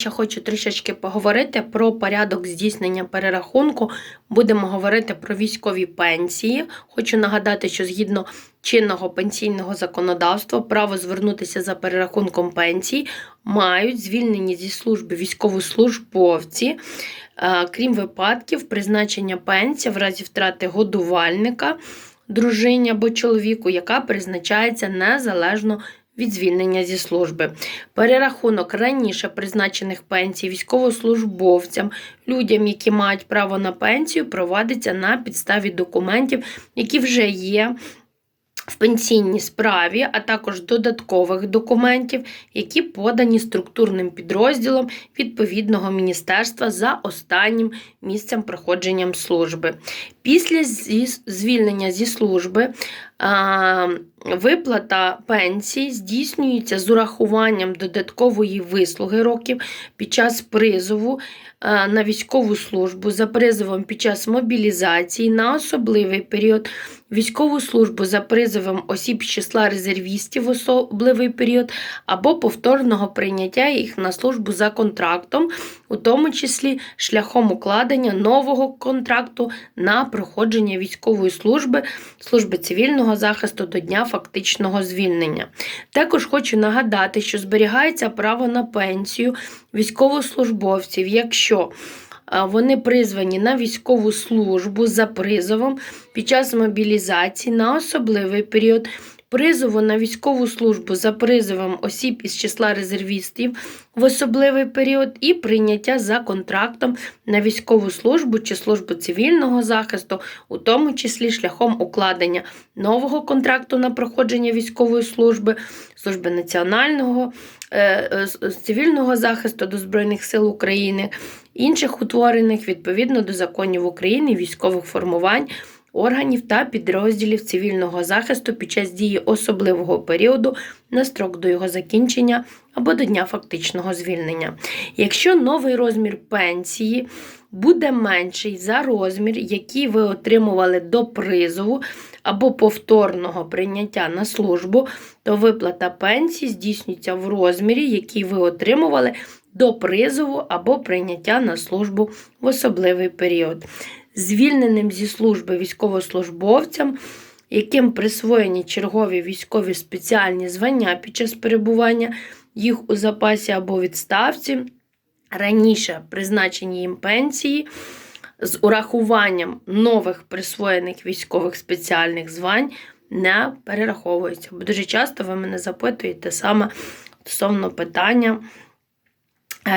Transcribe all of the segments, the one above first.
Ще хочу трішечки поговорити про порядок здійснення перерахунку. Будемо говорити про військові пенсії. Хочу нагадати, що згідно чинного пенсійного законодавства право звернутися за перерахунком пенсій мають звільнені зі служби військовослужбовці, е, крім випадків призначення пенсії в разі втрати годувальника, дружині або чоловіку, яка призначається незалежно від звільнення зі служби. Перерахунок раніше призначених пенсій військовослужбовцям, людям, які мають право на пенсію, проводиться на підставі документів, які вже є. В пенсійній справі, а також додаткових документів, які подані структурним підрозділом відповідного міністерства за останнім місцем проходженням служби. Після звільнення зі служби виплата пенсій здійснюється з урахуванням додаткової вислуги років під час призову на військову службу, за призовом під час мобілізації на особливий період, військову службу за призовом осіб з числа резервістів в особливий період або повторного прийняття їх на службу за контрактом, у тому числі шляхом укладення нового контракту на проходження військової служби, служби цивільного захисту до дня фактичного звільнення. Також хочу нагадати, що зберігається право на пенсію військовослужбовців, якщо вони призвані на військову службу за призовом під час мобілізації на особливий період. Призову на військову службу за призовом осіб із числа резервістів в особливий період і прийняття за контрактом на військову службу чи службу цивільного захисту, у тому числі шляхом укладення нового контракту на проходження військової служби, служби національного е, е, цивільного захисту до Збройних сил України, інших утворених відповідно до законів України, військових формувань органів та підрозділів цивільного захисту під час дії особливого періоду на строк до його закінчення або до дня фактичного звільнення. Якщо новий розмір пенсії буде менший за розмір, який ви отримували до призову або повторного прийняття на службу, то виплата пенсії здійснюється в розмірі, який ви отримували до призову або прийняття на службу в особливий період звільненим зі служби військовослужбовцям, яким присвоєні чергові військові спеціальні звання під час перебування їх у запасі або відставці, раніше призначені їм пенсії. З урахуванням нових присвоєних військових спеціальних звань не перераховуються. Бо дуже часто ви мене запитуєте саме стосовно питання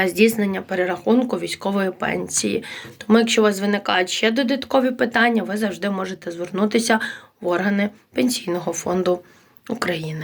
здійснення перерахунку військової пенсії. Тому, якщо у вас виникають ще додаткові питання, ви завжди можете звернутися в органи Пенсійного фонду України.